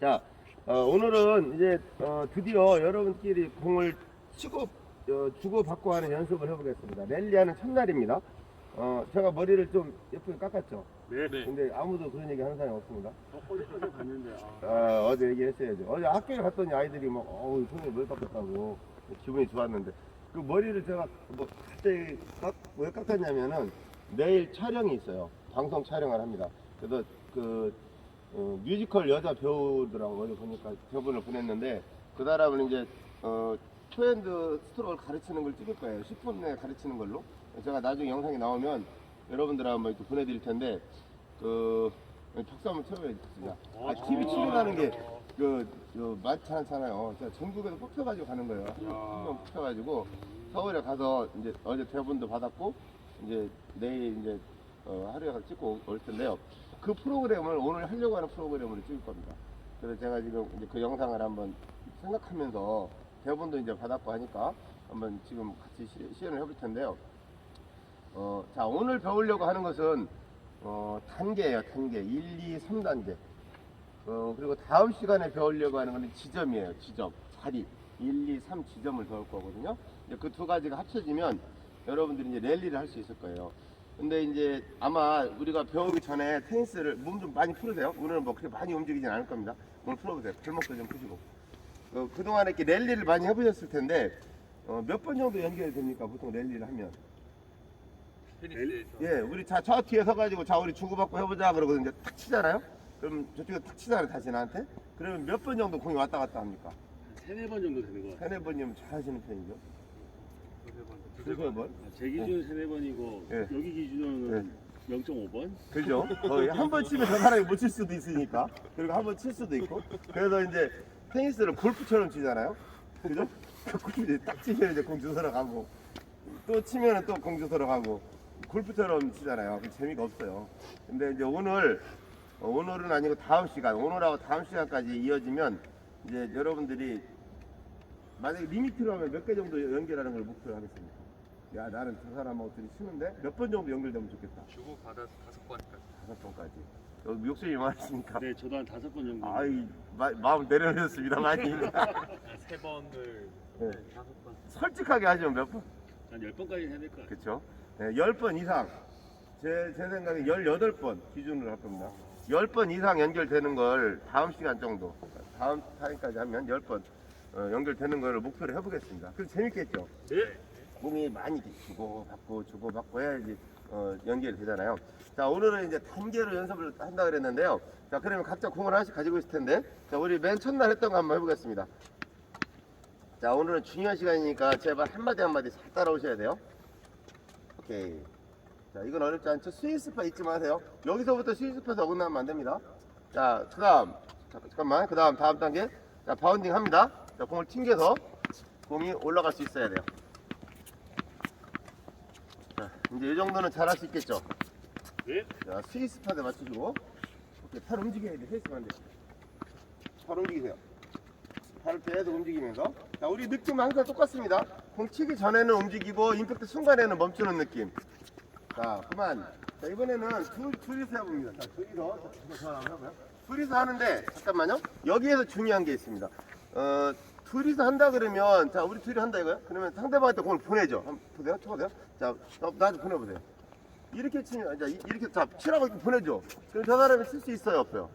자, 어, 오늘은 이제 어, 드디어 여러분끼리 공을 치고 어, 주고 받고 하는 연습을 해보겠습니다. 랠리하는 첫날입니다. 어, 제가 머리를 좀 예쁘게 깎았죠. 네. 네. 근데 아무도 그런 얘기 하는 사람이 없습니다. 어, 어제 어제 봤는데 아. 아, 어제 얘기했어야죠. 어제 학교에 갔더니 아이들이 막, 어우, 손에 머리 깎았다고 기분이 좋았는데. 그 머리를 제가 뭐 갑자기 깎, 왜 깎았냐면은 내일 촬영이 있어요. 방송 촬영을 합니다. 그래서 그 어, 뮤지컬 여자 배우들하고 어제 보니까 저분을 보냈는데 그 사람은 이제 어, 초핸드 스트로크를 가르치는 걸 찍을 거예요. 10분 내에 가르치는 걸로. 제가 나중에 영상이 나오면 여러분들하고 한번 이렇게 보내드릴 텐데 그 박수 한번 쳐줘야겠습니다. 아, TV 출연하는 게 그, 그 많지 않잖아요. 제가 전국에서 뽑혀가지고 가는 거예요. 한명 뽑혀가지고 서울에 가서 이제 어제 대본도 받았고 이제 내일 이제 어, 하루에 가서 찍고 올 텐데요. 그 프로그램을 오늘 하려고 하는 프로그램으로 찍을 겁니다. 그래서 제가 지금 이제 그 영상을 한번 생각하면서 대본도 이제 받았고 하니까 한번 지금 같이 시, 시연을 해볼 텐데요. 어, 자, 오늘 배우려고 하는 것은 어, 단계예요, 단계. 1, 2, 3단계. 어, 그리고 다음 시간에 배우려고 하는 거는 지점이에요, 지점. 자리. 1, 2, 3 지점을 배울 거거든요. 그 두 가지가 합쳐지면 여러분들이 이제 랠리를 할 수 있을 거예요. 근데 이제 아마 우리가 배우기 전에 테니스를 몸 좀 많이 풀으세요. 오늘은 뭐 그렇게 많이 움직이진 않을 겁니다. 몸 풀어보세요. 발목도 좀 푸시고. 어, 그동안에 이렇게 랠리를 많이 해보셨을 텐데 어, 몇 번 정도 연결이 됩니까? 보통 랠리를 하면. 예, 우리 자, 저 뒤에 서가지고 자, 우리 주고받고 해보자 그러고 이제 탁 치잖아요? 그럼 저쪽에 탁 치잖아요, 다시 나한테? 그러면 몇 번 정도 공이 왔다 갔다 합니까? 세네 번 정도 되는 것 같아요. 세네 번이면 잘 하시는 편이죠? 두세 번? 제 기준 세네 번이고 예. 여기 기준으로는 0.5번. 그죠? 거의 한 번 치면 저 사람이 못 칠 수도 있으니까. 그리고 한 번 칠 수도 있고. 그래서 이제 테니스를 골프처럼 치잖아요? 그죠? 골프 이제 딱 치면 이제 공 주워러 가고. 또 치면은 또공 주워러 가고. 골프처럼 치잖아요. 그 재미가 없어요. 근데 이제 오늘, 어, 오늘은 아니고 다음 시간, 오늘하고 다음 시간까지 이어지면 이제 여러분들이 만약에 리미트로 하면 몇 개 정도 연결하는 걸 목표로 하겠습니다. 야, 나는 저 사람하고 둘이 치는데 몇 번 정도 연결되면 좋겠다. 주고 받아서 다섯 번까지. 다섯 번까지. 여기 욕심이 많으시니까. 네, 저도 한 다섯 번 정도. 아이 마, 마음 내려놓습니다 많이. 세 번을 네. 다섯 번. 솔직하게 하시면 몇 번? 한 열 번까지 해야 될 것 같아요. 그렇죠. 네, 10번 이상. 제, 제 생각에 18번 기준으로 할 겁니다. 10번 이상 연결되는 걸 다음 시간 정도, 다음 타임까지 하면 10번 어, 연결되는 걸 목표로 해보겠습니다. 그럼 재밌겠죠? 네. 몸이 많이 이렇게 주고 받고 주고 받고 해야지 어, 연결이 되잖아요. 자 오늘은 이제 단계로 연습을 한다 그랬는데요. 자 그러면 각자 공을 하나씩 가지고 있을 텐데 자 우리 맨 첫날 했던 거 한번 해보겠습니다. 자 오늘은 중요한 시간이니까 제발 한마디 한마디 잘 따라오셔야 돼요. 오케이. 자 이건 어렵지 않죠? 스윙스파 잊지 마세요. 여기서부터 스윙스파에서 어긋나면 안 됩니다. 자 그 다음 자, 잠깐만 그 다음 다음 단계 자 바운딩 합니다. 자 공을 튕겨서 공이 올라갈 수 있어야 돼요. 자, 이제 이 정도는 잘 할 수 있겠죠? 네. 자, 스위스 파드 맞추시고. 오케이, 팔 움직여야 돼. 스위스 안 돼. 팔 움직이세요. 팔을 계속 움직이면서. 자, 우리 느낌은 항상 똑같습니다. 공 치기 전에는 움직이고, 임팩트 순간에는 멈추는 느낌. 자, 그만. 자, 이번에는 둘, 둘이서 해봅니다. 자, 둘이서. 자, 해봐요. 둘이서 하는데, 잠깐만요. 여기에서 중요한 게 있습니다. 어, 둘이서 한다 그러면, 자, 우리 둘이 한다 이거요? 그러면 상대방한테 공을 보내죠. 한번 보세요. 쳐보세요. 자, 어, 나한테 보내보세요. 이렇게 치면, 자, 이- 이렇게, 자, 치라고 이렇게 보내줘. 그럼 저 사람이 칠 수 있어요, 없어요?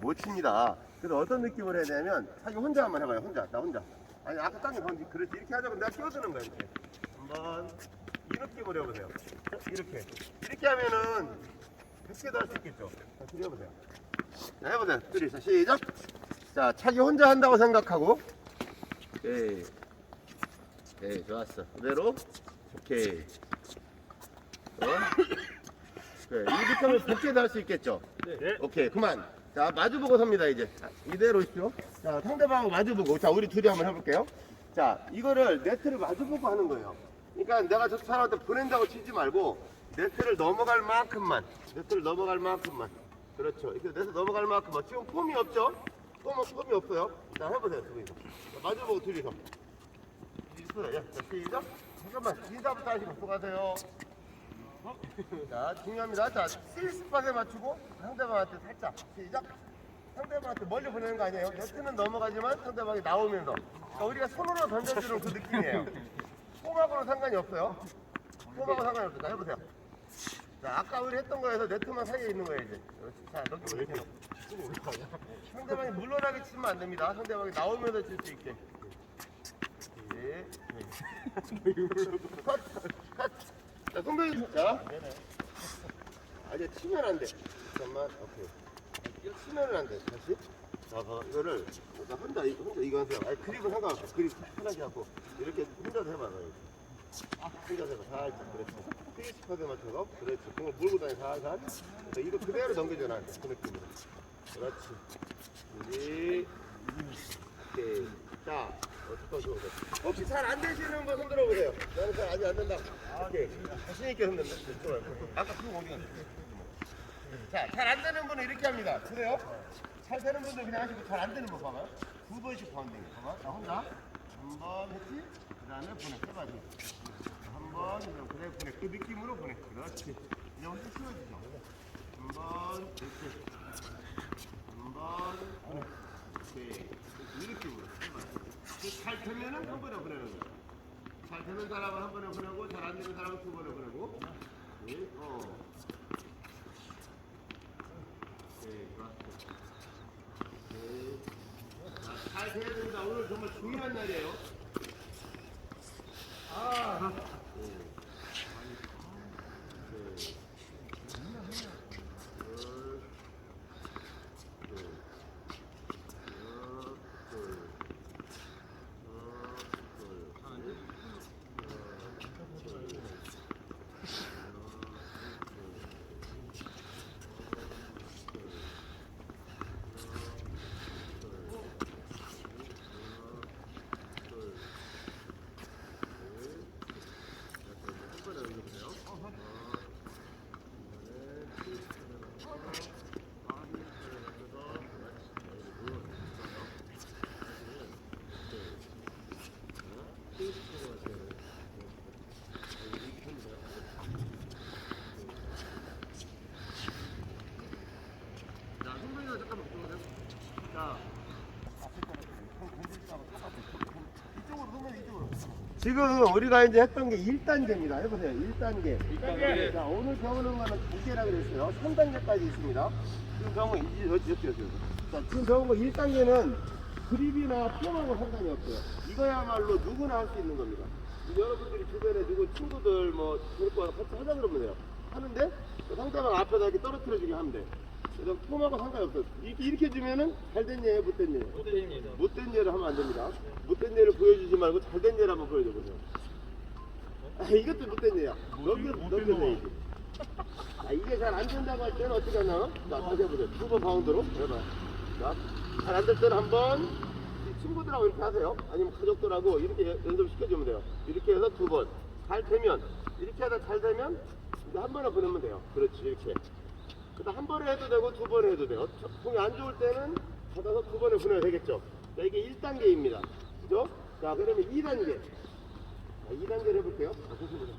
못 칩니다. 그래서 어떤 느낌을 해야 되냐면, 자기 혼자 한번 해봐요, 혼자. 나 혼자. 아니, 아까 땅에 던지, 그렇지. 이렇게 하자고 내가 끼워드는 거야, 이렇게. 한번, 이 느낌으로 해보세요. 이렇게. 이렇게 하면은, 100개도 할 수 있겠죠? 자, 둘이 해보세요. 자, 해보세요. 둘이. 자, 시작. 자, 자기 혼자 한다고 생각하고. 오케이. 오케이, 좋았어. 그대로. 오케이. 어? 그래, 이렇게 하면 100개도 할 수 있겠죠? 네. 오케이 그만 자 마주보고 섭니다 이제 자, 이대로 오십시오 자 상대방하고 마주보고 자 우리 둘이 한번 해볼게요 자 이거를 네트를 마주보고 하는 거예요 그러니까 내가 저 사람한테 보낸다고 치지 말고 네트를 넘어갈 만큼만 네트를 넘어갈 만큼만 그렇죠 이렇게 네트 넘어갈 만큼만 지금 폼이 없죠 폼은 폼이 없어요 자 해보세요 자, 마주보고 둘이서 있어요 야, 자, 시작 잠깐만 인사부터 하시고 수고하세요 자, 중요합니다. 자, 스위스팟에 맞추고 상대방한테 살짝 시작. 상대방한테 멀리 보내는 거 아니에요. 네트는 넘어가지만 상대방이 나오면서. 그러니까 우리가 손으로 던져주는 그 느낌이에요. 폼하고는 상관이 없어요. 폼하고 상관이 없어요. 자, 해보세요. 자, 아까 우리 했던 거에서 네트만 사이에 있는 거예요, 이제. 그렇지. 자, 넘겨보세요. 상대방이 물러나게 치면 안 됩니다. 상대방이 나오면서 칠 수 있게. 네. 컷, 컷. 자, 송병이 자. 아니, 치면 안 돼. 잠깐만, 오케이. 이거 치면은 안 돼. 다시. 자, 봐, 이거를 나 혼자 이- 혼자 이거 하세요. 아니 그립은 상관없어. 그립 편하게 하고 이렇게 혼자서 해봐. 너. 혼자서 해봐. 살짝 그렇지. 피스퍼드 맞춰서 그렇지. 그거 물고 다니 살살. 자, 이거 그대로 넘겨줘 나한테 그 느낌으로. 그렇지. 우리 오케이. 자, 어떻게 거. 혹시 잘 안 되시는 분 손 들어 보세요. 나는 잘 아직 안 된다. 오케이. 자신 있게 흔든다. 아까 그거 어디 갔어? 자, 잘 안 되는 분은 이렇게 합니다. 그래요? 잘 되는 분들 그냥 하시고 잘 안 되는 분 봐봐요. 두 번씩 바운딩. 봐봐. 자, 혼자. 한 번 했지? 그 다음에 보내. 해봐지. 한 번, 그다음에 그래, 보내. 그 느낌으로 보내. 그렇지. 이제 혼자 쉬워지죠. 한 번, 이렇게. 한 번, 보내. 그잘 되면은 한 번에 보내는 거야. 잘 되는 사람은 한 번에 보내고, 잘 안 되는 사람은 두 번에 보내고. 네, 어. 네, 맞습니다. 네. 자, 잘 돼야 됩니다. 오늘 정말 중요한 날이에요. 아. 네. 네. 둘, 둘, 둘, 자, 선배님 잠깐만 보세요. 자. 이쪽으로 보면 이쪽으로. 지금 우리가 이제 했던 게 1단계입니다. 해보세요. 1단계. 1단계. 자, 오늘 배우는 거는 2개라 그랬어요. 3단계까지 있습니다. 지금 배운 거, 이- 여기, 여기, 여기. 자, 지금 배운 거 1단계는 그립이나 폼하고 상관이 없어요. 이거야말로 누구나 할 수 있는 겁니다. 여러분들이 주변에 누구 친구들 뭐 데리고 와서 같이 하자 그러면 돼요. 하는데 그 상대방 앞에다 이렇게 떨어뜨려주게 하면 돼. 폼하고 상관이 없어요. 이렇게, 이렇게 주면은 잘된 예예요, 못된? 못됩니다. 못된 예를 하면 안 됩니다. 못된 예를 보여주지 말고 잘된 예를 한번 보여줘 보세요. 아, 이것도 못된 예야. 넘겨, 넘겨 예지. 아, 이게 잘 안 된다고 할 때는 어떻게 하나? 자, 다시 해보세요. 두 번 바운드로 해봐요. 자, 잘 안 될 때는 한 번, 이 친구들하고 이렇게 하세요. 아니면 가족들하고 이렇게 연습 시켜주면 돼요. 이렇게 해서 두 번. 잘 되면, 이렇게 하다 잘 되면, 이제 한 번에 보내면 돼요. 그렇지, 이렇게. 그다음 한 번에 해도 되고 두 번에 해도 돼요. 저- 공이 안 좋을 때는 받아서 두 번에 보내야 되겠죠. 자, 이게 1단계입니다. 그죠? 자, 그러면 2단계. 자, 2단계를 해볼게요. 자, 보시면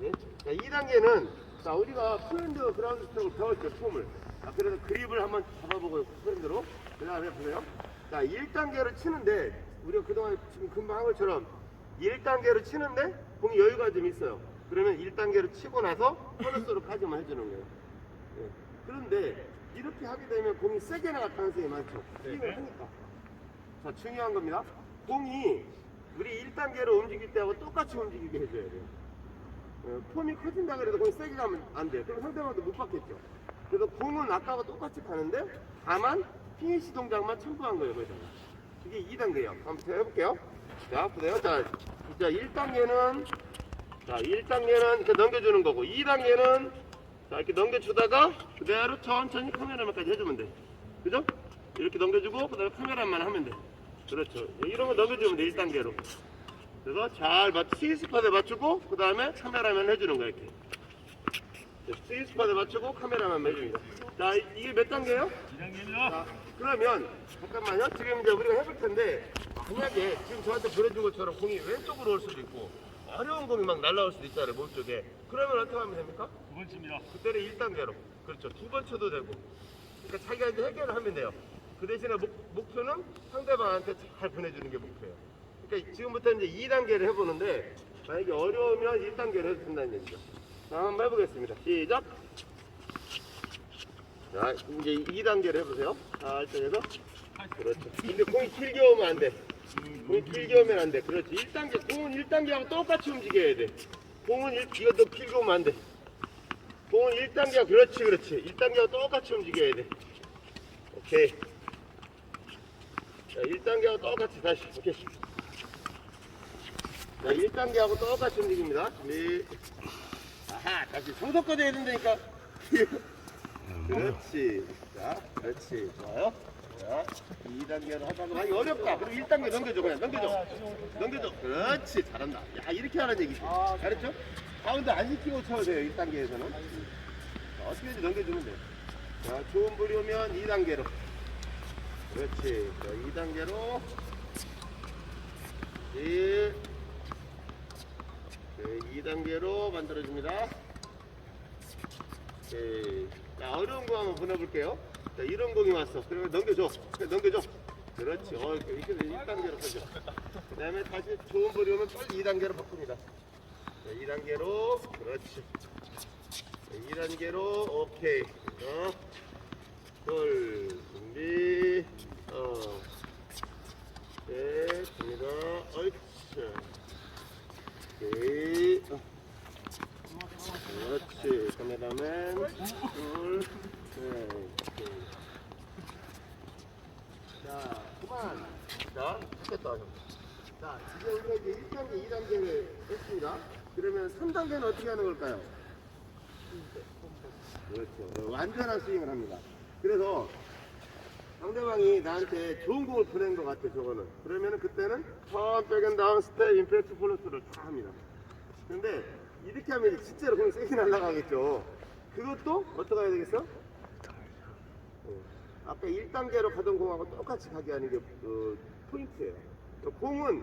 네. 자, 2단계는 자, 우리가 프렌드 그라운드 스트로크를 배웠죠, 폼을. 자, 그래서 그립을 한번 잡아보고 프렌드로. 그 다음에 보세요. 자, 1단계를 치는데 우리가 그동안 지금 금방 한 것처럼 1단계를 치는데 공이 여유가 좀 있어요. 그러면 1단계를 치고 나서 코너스로까지만 해주는 거예요. 예. 그런데 이렇게 하게 되면 공이 세게 나갈 가능성이 많죠. 스윙을 하니까. 자, 중요한 겁니다. 공이 우리 1단계로 움직일 때하고 똑같이 움직이게 해줘야 돼요. 어, 폼이 커진다 그래도 공이 세게 가면 안 돼요. 그럼 상대방도 못 받겠죠. 그래서 공은 아까와 똑같이 가는데 다만 피니시 동작만 첨부한 거예요. 거기다가. 이게 2단계예요. 한번 제가 해볼게요. 자, 보세요. 자, 자 1단계는 자 1단계는 이렇게 넘겨주는 거고 2단계는 자 이렇게 넘겨주다가 그대로 천천히 카메라만까지 해주면 돼. 그죠? 이렇게 넘겨주고 그 다음에 카메라만 하면 돼. 그렇죠. 이런 거 넘겨주면 돼 1단계로. 그래서 잘 맞, 스위스팟에 맞추고 그 다음에 카메라만 해주는 거야 이렇게. 스위스팟에 맞추고 카메라만 해줍니다. 자 이- 이게 몇 단계예요? 2단계입니다. 자, 그러면 잠깐만요. 지금 이제 우리가 해볼 텐데 만약에 지금 저한테 보내준 것처럼 공이 왼쪽으로 올 수도 있고 어려운 공이 막 날라올 수도 있잖아요 몸 쪽에. 그러면 어떻게 하면 됩니까? 두 번째입니다. 그때는 1단계로. 그렇죠. 두 번 쳐도 되고. 그러니까 자기가 이제 해결을 하면 돼요. 그 대신에 목, 목표는 상대방한테 잘 보내주는 게 목표예요. 그러니까 지금부터 이제 2단계를 해보는데 만약에 어려우면 1단계를 해도 된다는 얘기죠. 자 한번 해보겠습니다. 시작! 자 이제 2단계를 해보세요. 자 일단 해서. 그렇죠. 근데 공이 길게 오면 안돼 공이 길게 오면 안 돼. 그렇지. 1단계 공은 1단계하고 똑같이 움직여야 돼. 공은 1, 이거 더 길게 오면 안 돼. 공은 1단계와 그렇지 그렇지. 1단계와 똑같이 움직여야 돼. 오케이. 자 1단계하고 똑같이 다시 오케이. 자 1단계하고 똑같이 움직입니다. 준비. 아하 다시 성속까지 해야 된다니까. 그렇지. 자 그렇지. 좋아요 자 2단계로 하다가 많이 어렵다 그럼 1단계 넘겨줘 그냥 넘겨줘 넘겨줘 그렇지 잘한다 야 이렇게 하는 얘기지 잘했죠? 가운데 안 시키고 쳐야 돼요 1단계에서는 자, 어떻게든지 넘겨주면 돼. 자, 좋은 불이 오면 2단계로. 그렇지. 자, 2단계로. 1. 네, 2단계로 만들어줍니다. 네. 자, 어려운 거 한번 보내볼게요. 자, 이런 공이 왔어. 그러면 넘겨줘. 넘겨줘. 그렇지. 어, 이렇게 1단계로 펴줘. 그 다음에 다시 좋은 불이 오면 빨리 2단계로 바꿉니다. 자, 2단계로. 그렇지. 2단계로 오케이 어, 둘 준비 어, 셋 됩니다 옳지 오케이 어. 그렇지 카메라맨 둘 셋 오케이 자자 됐다 자 이제 우리가 이제 1단계 2단계를 했습니다 그러면 3단계는 어떻게 하는 걸까요? 그렇죠. 완전한 스윙을 합니다. 그래서 상대방이 나한테 좋은 공을 보낸 것 같아, 저거는. 그러면은 그때는 턴, 백앤 다운, 스텝, 임팩트, 폴로스를 다 합니다. 근데 이렇게 하면 진짜로 공이 세게 날아가겠죠. 그것도 어떻게 해야 되겠어? 어, 아까 1단계로 가던 공하고 똑같이 가게 하는 게 그, 포인트예요. 그러니까 공은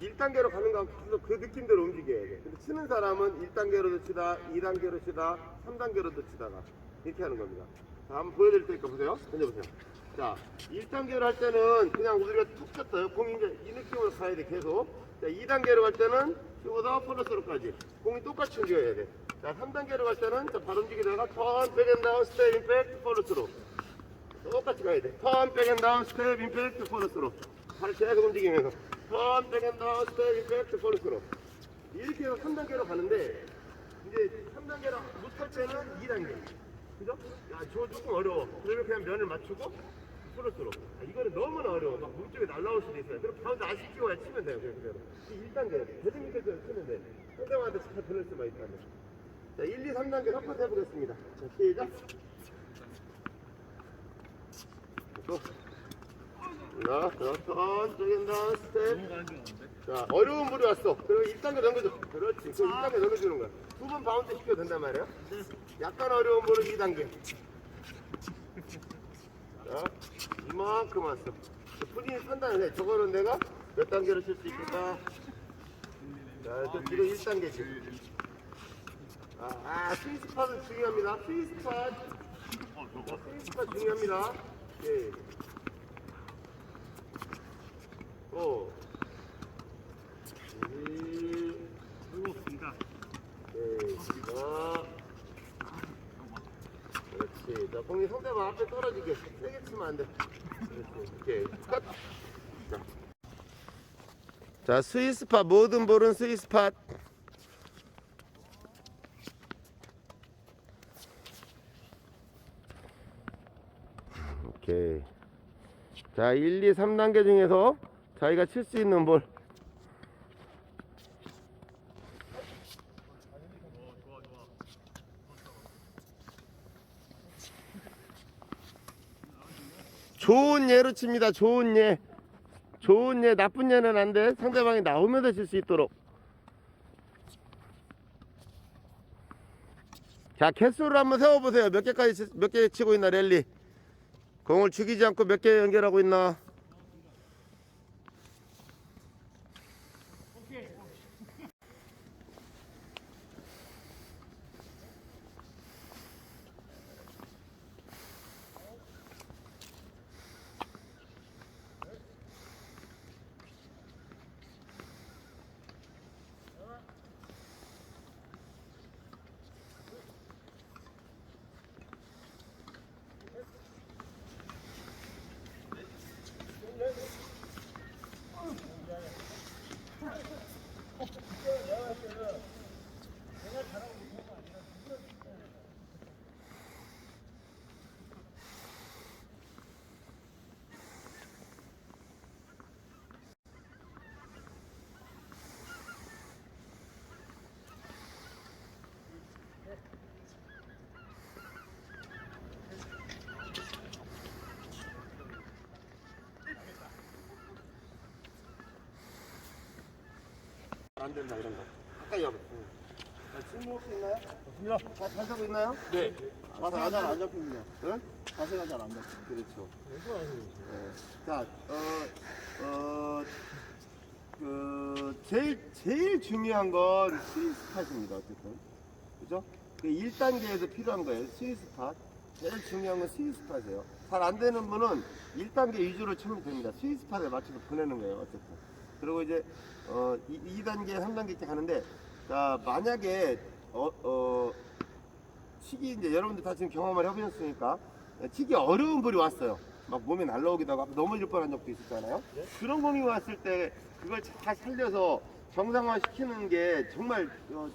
1단계로 가는 거하고 계속 그 느낌대로 움직여야 돼. 근데 치는 사람은 1단계로도 치다, 2단계로 치다, 3단계로도 치다가 이렇게 하는 겁니다. 자, 한번 보여드릴 테니까 보세요. 던져보세요. 자, 1단계로 할 때는 그냥 우리가 툭 쳤어요. 공이 이제 이 느낌으로 가야 돼, 계속. 자, 2단계로 갈 때는 키보다 플러스로까지. 공이 똑같이 움직여야 돼. 자, 3단계로 갈 때는 자, 바로 움직이다가 턴, 백앤다운, 스텝, 임팩트, 플러스로. 똑같이 가야 돼. 턴, 백앤다운, 스텝, 임팩트, 플러스로. 발을 계속 움직이면서. 턴, 백앤다운, 스텝, 임팩트, 플러스로. 이렇게 해서 3단계로 가는데, 이제 3단계로 못할 때는 2단계. 그죠? 야, 저거 조금 어려워. 그러면 그냥 면을 맞추고, 플러스로. 아, 이거는 너무나 어려워. 막 몸쪽에 날라올 수도 있어요. 그럼 가운데 안 시키고 그냥 치면 돼요. 그냥 그대로. 1단계. 대중 밑에서 치면 돼. 상대방한테 잘 보낼 수만 있다면. 자, 1, 2, 3단계 섞어서 해보겠습니다. 자, 시작. 또. 자, 자, 턴, 쪽인다, 스텝. 자, 어려운 물이 왔어. 그럼 1단계 넘겨줘. 그렇지. 그 1단계 넘겨주는 거야. 두 번 바운드 시켜도 된단 말이야. 약간 어려운 물은 2단계. 자, 이만큼 왔어. 본인이 판단을 해. 저거는 내가 몇 단계로 칠 수 있을까? 자, 저 지금 1단계지. 아, 아, 스위스팟은 중요합니다. 스위스팟. 스위스팟 중요합니다. 자. 자, 스위스팟 모든 볼은 스위스팟. 오케이. 자, 1, 2, 3단계 중에서 자기가 칠 수 있는 볼. 좋은 예로 칩니다. 좋은 예. 좋은 예, 나쁜 예는 안 돼. 상대방이 나오면서 칠 수 있도록. 자, 개수를 한번 세워보세요. 몇 개까지, 치- 몇개 치고 있나, 랠리. 공을 죽이지 않고 몇 개 연결하고 있나. 안 된다 이런 거. 가까이 와봐. 자, 침묵 혹시 있나요? 없습니다. 자, 잘 서고 있나요? 네. 자세가 잘 안 잡힙니다. 응? 자세가 잘 안 잡힙니다. 그렇죠. 네. 자, 어, 어, 그, 제일, 제일 중요한 건 스위스팟입니다. 어쨌든. 그죠? 그 1단계에서 필요한 거예요. 스위스팟. 제일 중요한 건 스위스팟이에요. 잘 안 되는 분은 1단계 위주로 치면 됩니다. 스위스팟에 맞춰서 보내는 거예요. 어쨌든. 그리고 이제, 어, 2, 단계 3단계 이렇게 가는데, 자, 만약에, 어, 어, 치기 이제 여러분들 다 지금 경험을 해보셨으니까 치기 어려운 볼이 왔어요. 막 몸에 날라오기도 하고 넘어질 뻔한 적도 있었잖아요. 그런 공이 왔을 때 그걸 잘 살려서 정상화 시키는 게 정말 어,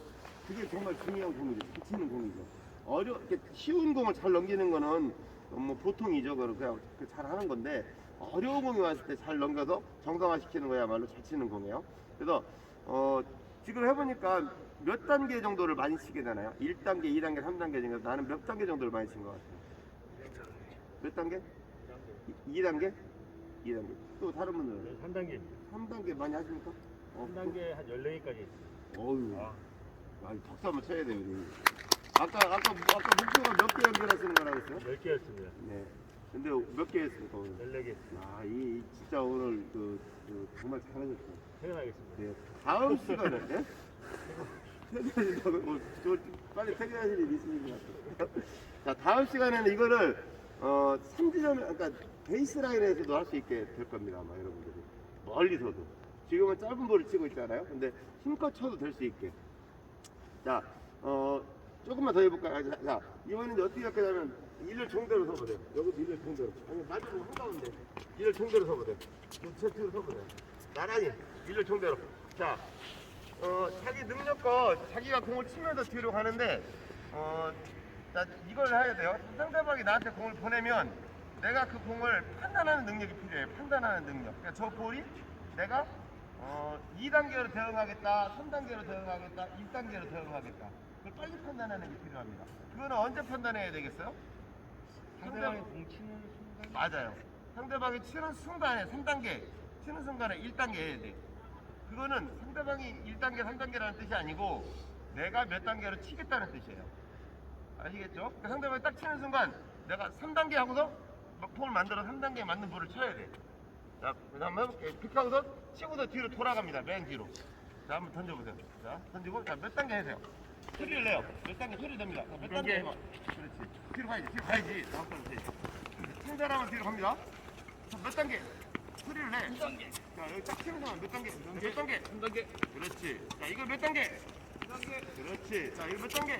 그게 정말 중요한 공이죠. 치는 공이죠. 어려 이렇게 쉬운 공을 잘 넘기는 거는 어, 뭐 보통이죠. 그냥 잘 하는 건데 어려운 공이 왔을 때 잘 넘겨서 정상화 시키는 거야말로 잘 치는 공이에요. 그래서 어, 지금 해보니까 몇 단계 정도를 많이 치게 되나요? 1단계, 2단계, 3단계 중에서 나는 몇 단계 정도를 많이 친 것 같아요? 몇 단계? 2단계? 2단계. 또 다른 분들은? 3단계. 3단계 많이 하십니까? 어, 3단계 한 14개까지. 어휴. 아. 아, 박수 한번 쳐야 돼요. 아까, 아까, 아까 목표가 몇 개 연결하시는 거라고 했어요? 10개였습니다. 네. 근데 몇 개 했습니까, 오늘? 14개. 아, 이, 이 진짜 오늘 그, 그 정말 잘하셨어요. 퇴근하겠습니다. 네. 다음 시간에, 예? 퇴근하시다고, 뭐, 저, 빨리 퇴근하실 일 있으신 것 같아요. 자, 다음 시간에는 이거를, 어, 3지점, 그러니까 베이스 라인에서도 할 수 있게 될 겁니다, 아마 여러분들이. 멀리서도. 지금은 짧은 볼을 치고 있잖아요. 근데 힘껏 쳐도 될 수 있게. 자, 어, 조금만 더 해볼까요? 자, 이제 어떻게 할 거냐면, 일을 종대로 서보세요. 여기도 일을 종대로. 아니, 마지막 한가운데. 일을 종대로 서보세요. 제 뒤로 서보세요. 나란히. 일을 종대로. 자, 어, 자기 능력껏 자기가 공을 치면서 뒤로 가는데, 어, 자, 이걸 해야 돼요. 상대방이 나한테 공을 보내면 내가 그 공을 판단하는 능력이 필요해요. 판단하는 능력. 그러니까 저 볼이 내가 어, 2단계로 대응하겠다, 3단계로 대응하겠다, 1단계로 대응하겠다. 그걸 빨리 판단하는 게 필요합니다. 그거는 언제 판단해야 되겠어요? 상대방이 공 치는 순간. 맞아요. 상대방이 치는 순간에 3단계, 치는 순간에 1단계 해야 돼. 그거는 상대방이 1단계, 3단계라는 뜻이 아니고 내가 몇 단계로 치겠다는 뜻이에요. 아시겠죠? 그러니까 상대방이 딱 치는 순간 내가 3단계 하고서 막 폼을 만들어 3단계에 맞는 볼을 쳐야 돼. 자, 그 다음 해볼게요. 그렇게 하고서 치고서 뒤로 돌아갑니다. 맨 뒤로. 자, 한번 던져보세요. 자, 던지고, 자, 몇 단계 해세요. 소리를 내요. 몇 단계 소리 됩니다. 자, 몇 단계 해봐. 그렇지. 뒤로 가야지. 뒤로 가야지. 다음 번 해. 친 사람은 뒤로 갑니다. 자, 몇 단계? 소리를 내. 3단계. 자, 여기 딱 치는 사람 몇 단계? 몇 단계? 3단계. 그렇지. 자, 이거 몇 단계? 2단계. 그렇지. 자, 이거 몇 단계?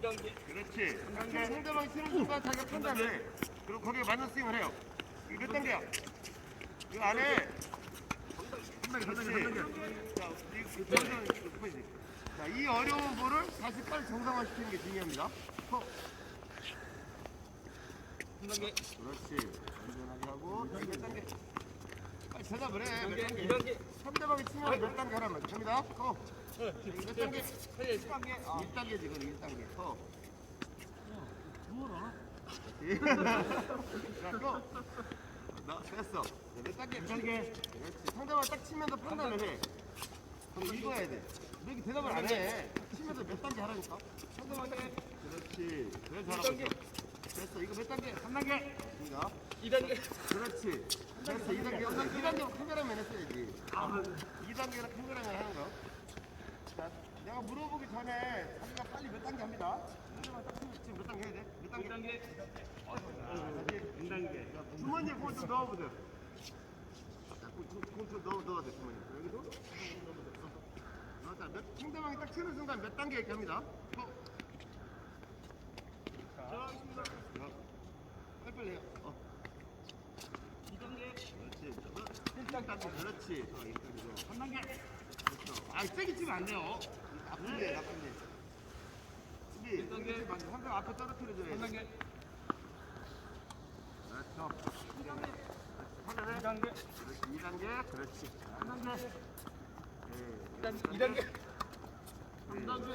2단계. 그렇지. 자, 상대방이 치는 순간 자기가 판단을 해. 그리고 거기에 맞는 스윙을 해요. 이거 몇 단계야? 그 안에 3단계, 3단계, 자, 이, 그 정상, 그 포지. 자, 이 어려운 볼을 다시 빨리 정상화시키는 게 중요합니다. 서. 3단계. 그렇지. 안전하게 하고. 몇 단계? 빨리 대답을 해. 몇 단계? 2단계. 상대방이 치면 몇 단계 하라면 됩니다. 서. 몇 단계? 1단계. 아, 1단계 지금 1단계. 서. 자, 또. 나 됐어. 자, 몇 단계? 2단계. 그렇지. 상대방 딱 치면서 판단을 해. 그럼 읽어야 돼. 너 이렇게 대답을 안 해. 치면서 몇 단계 하라니까. 딱. 그렇지. 그래 잘하고 있어. 됐어. 이거 몇 단계? 3단계. 입니다. 2단계. 그렇지. 됐어. 2단계. 2단계 카메라맨 했어야지. 2단계로 카메라맨 하는 거. 자, 내가 물어보기 전에 자기가 빨리 몇 단계 합니다. 지금 몇 단계 해야 돼? 몇 단계? 2단계. 다시. 2단계. 주머니에 공좀 넣어보세요. 자, 공좀 넣어, 넣어야 돼, 주머니에. 여기도? 어, 자, 몇, 상대방이 딱 치는 순간 몇 단계 이렇게 합니다. 어. 자, 자, 빨리빨리 해요. 어. 2단계. 그렇지. 1단계. 그렇지. 어, 1단계. 3단계. 그렇죠. 아, 세게 치면 안 돼요. 나쁜데, 나쁜데. 수비. 1단계. 맞아. 상대방 앞에 떨어뜨려줘야 돼. 3단계. 그렇죠. 2단계. 2단계. 2단계. 그렇지. 3단계. 2단계. 3단계.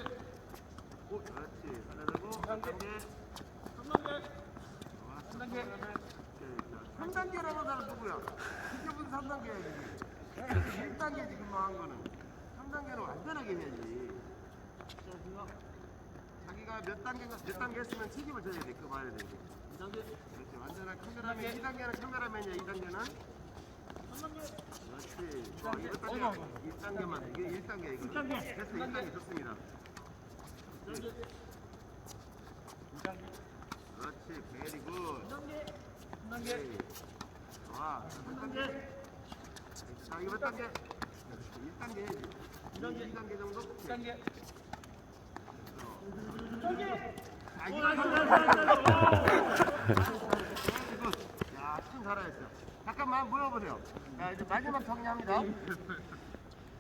오, 그렇지. 살려내고. 3단계. 3단계. 3단계라고 나는 누구야? 지켜본 3단계야, 지금. 1단계 지금 뭐한 거는. 3단계로 안전하게 해야지. 자기가 몇 단계가 몇 단계 했으면 책임을 져야 돼. 그거 봐야 돼. 2단계? 그렇지. 완전한 카메라맨 2단계는 카메라맨이야. 2단계는 그렇지. 어, 이거 단계 1단계만 이게 1단계 이거. 1단계. 됐어. 1단계 좋습니다. 그렇지. 베리 굿. 3단계. 좋아. 3단계. 자, 이거 몇 단계? 1단계 해야지. 2단계, 2단계 정도? 2단계. 아, 이거. 잠깐만 모여보세요. 자, 이제 마지막 정리합니다.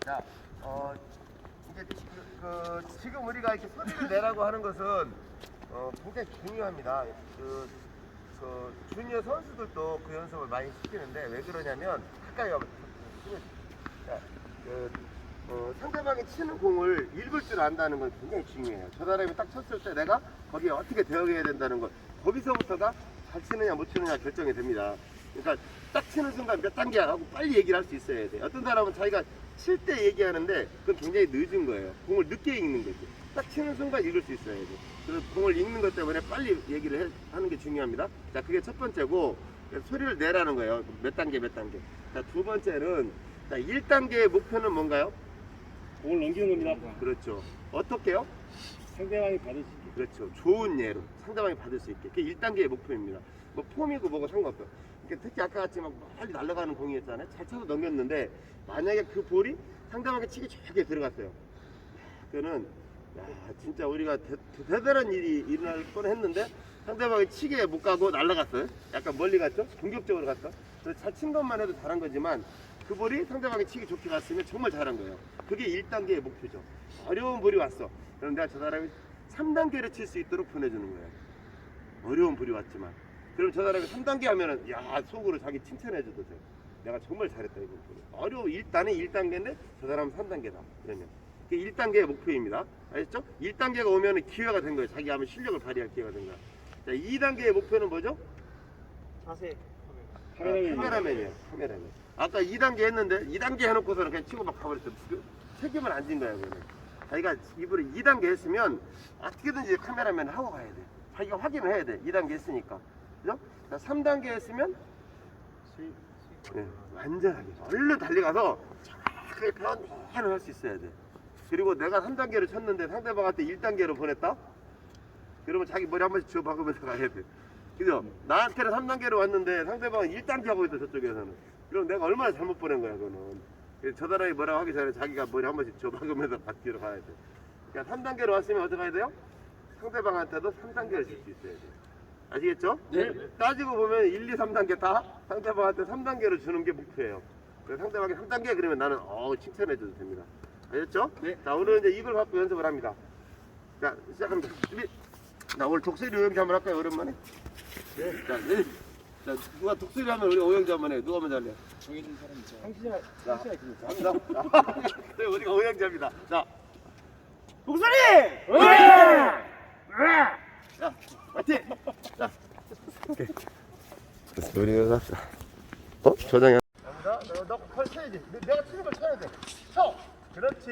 자, 어, 이제 지- 그, 지금 우리가 이렇게 소리를 내라고 하는 것은 어, 굉장히 중요합니다. 그, 그 주니어 선수들도 그 연습을 많이 시키는데 왜 그러냐면 가까이 와봐. 자, 그, 어, 상대방이 치는 공을 읽을 줄 안다는 건 굉장히 중요해요. 저 사람이 딱 쳤을 때 내가 거기에 어떻게 대응해야 된다는 것. 거기서부터가 잘 치느냐 못 치느냐 결정이 됩니다. 그러니까 딱 치는 순간 몇 단계야 하고 빨리 얘기를 할 수 있어야 돼. 어떤 사람은 자기가 칠 때 얘기하는데 그건 굉장히 늦은 거예요. 공을 늦게 읽는 거지. 딱 치는 순간 읽을 수 있어야 돼. 그래서 공을 읽는 것 때문에 빨리 얘기를 해- 하는 게 중요합니다. 자, 그게 첫 번째고 소리를 내라는 거예요. 몇 단계 몇 단계. 자, 두 번째는 자, 1단계의 목표는 뭔가요? 공을 넘기는 겁니다. 그렇죠. 어떻게요? 상대방이 받을 수 있게. 그렇죠. 좋은 예로 상대방이 받을 수 있게. 그게 1단계의 목표입니다. 뭐 폼이고 뭐고 상관없어요. 특히 아까 같이 막 빨리 날아가는 공이었잖아요. 잘 쳐서 넘겼는데 만약에 그 볼이 상대방의 치기 좋게 들어갔어요. 그거는 야, 진짜 우리가 대, 대단한 일이 일어날 뻔했는데 상대방이 치게 못 가고 날아갔어요. 약간 멀리 갔죠? 공격적으로 갔어. 그래서 잘 친 것만 해도 잘한 거지만 그 볼이 상대방이 치기 좋게 갔으면 정말 잘한 거예요. 그게 1단계의 목표죠. 어려운 볼이 왔어. 그럼 내가 저 사람이 3단계를 칠 수 있도록 보내주는 거예요. 어려운 볼이 왔지만. 그럼 저 사람이 3단계 하면은 야 속으로 자기 칭찬해줘도 돼. 내가 정말 잘했다 이거. 어려워. 일단은 1단계인데 저 사람은 3단계다. 그러면. 그게 1단계의 목표입니다. 아셨죠? 1단계가 오면 기회가 된 거예요. 자기 하면 실력을 발휘할 기회가 된 거야. 자, 2단계의 목표는 뭐죠? 자세. 카메라맨. 카메라맨이에요. 카메라맨. 아까 2단계 했는데 2단계 해놓고서는 그냥 치고 막 가버렸어. 그 책임을 안 진 거야, 그거는. 자기가 입으로 2단계 했으면 어떻게든지 카메라맨 하고 가야 돼. 자기가 확인을 해야 돼. 2단계 했으니까. 그죠? 자, 3단계 했으면 예, 완전하게 얼른 달려가서 정확하게 변화를 할수 있어야 돼. 그리고 내가 3단계를 쳤는데 상대방한테 1단계로 보냈다? 그러면 자기 머리 한 번씩 쥐어 박으면서 가야 돼. 그죠? 나한테는 3단계로 왔는데 상대방은 1단계 하고 있어, 저쪽에서는. 그럼 내가 얼마나 잘못 보낸 거야, 그거는. 저 사람이 뭐라고 하기 전에 자기가 머리 한 번씩 쥐어 박으면서 바퀴로 가야 돼. 그러니까 3단계로 왔으면 어떻게 해야 돼요? 상대방한테도 3단계를 줄 수 있어야 돼. 아시겠죠? 네. 따지고 보면 1, 2, 3단계 다 상대방한테 3단계를 주는 게 목표예요. 그래서 상대방이 3단계 그러면 나는 어 칭찬해줘도 됩니다. 아셨죠? 네. 자 오늘 이제 이걸 갖고 연습을 합니다. 자 시작합니다. 준비. 나 오늘 독수리 오영지 한번 할까요 오랜만에? 네. 자, 네. 자 누가 독수리 하면 우리 오영지 한번 해. 누가 먼저 할래요? 정해준 사람 있죠. 당신이 자, 갑니다. 네, 우리가 오영지입니다. 자, 독수리! 자, 화이팅! 자, 오케이. 됐어, 우리가 삽시다. 어? 저장해. 갑니다. 너, 너, 걸 쳐야지. 내- 내가 치는 걸 쳐야 돼. 쳐! 그렇지.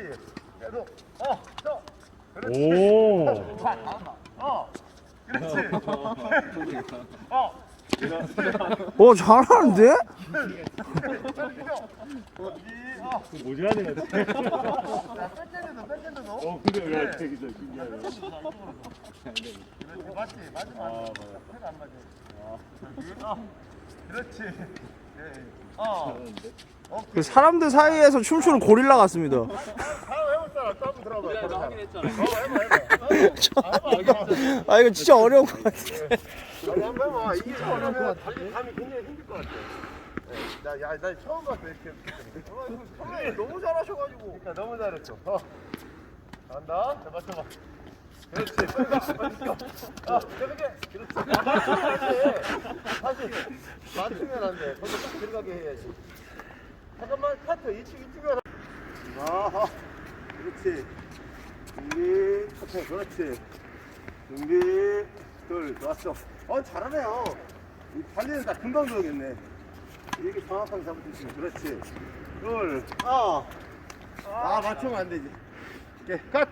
야, 너, 어, 쳐! 그렇지. 오. 어, 그렇지. 어, 어 잘하는데? 어, 모자라는 것 같아. 자, 백핸드도, 백핸드도. 어, 근데 왜 되게 저 신기하네. 맞지? 맞지, 맞지. 아, 해가 안 맞아. 어, 그렇지. 네. 어, 그 사람들 사이에서 춤추는 고릴라 같습니다. 아 이거 진짜 어려운 것 같아. 아니, 한번 해봐. 이게 어려면 감이 굉장히 힘들 것 같아. 네. 나, 야, 나 처음 봤어, 이렇게. 어, 처음에 너무 잘하셔가지고. 그러니까 너무 잘했어. 어. 간다. 자, 맞춰봐. 그렇지. 저렇게. 그렇지. 맞추면 안 돼. 거기 딱 들어가게 해야지. 잠깐만, 카트. 이쪽, 이쪽에. 아, 그렇지. 준비, 카트. 그렇지. 준비, 둘, 좋았어. 어, 잘하네요. 이 달리는 다 금방 들어오겠네. 이렇게 정확하게 있으면. 그렇지. 둘, 아, 아 맞추면 안 되지 오케이 컷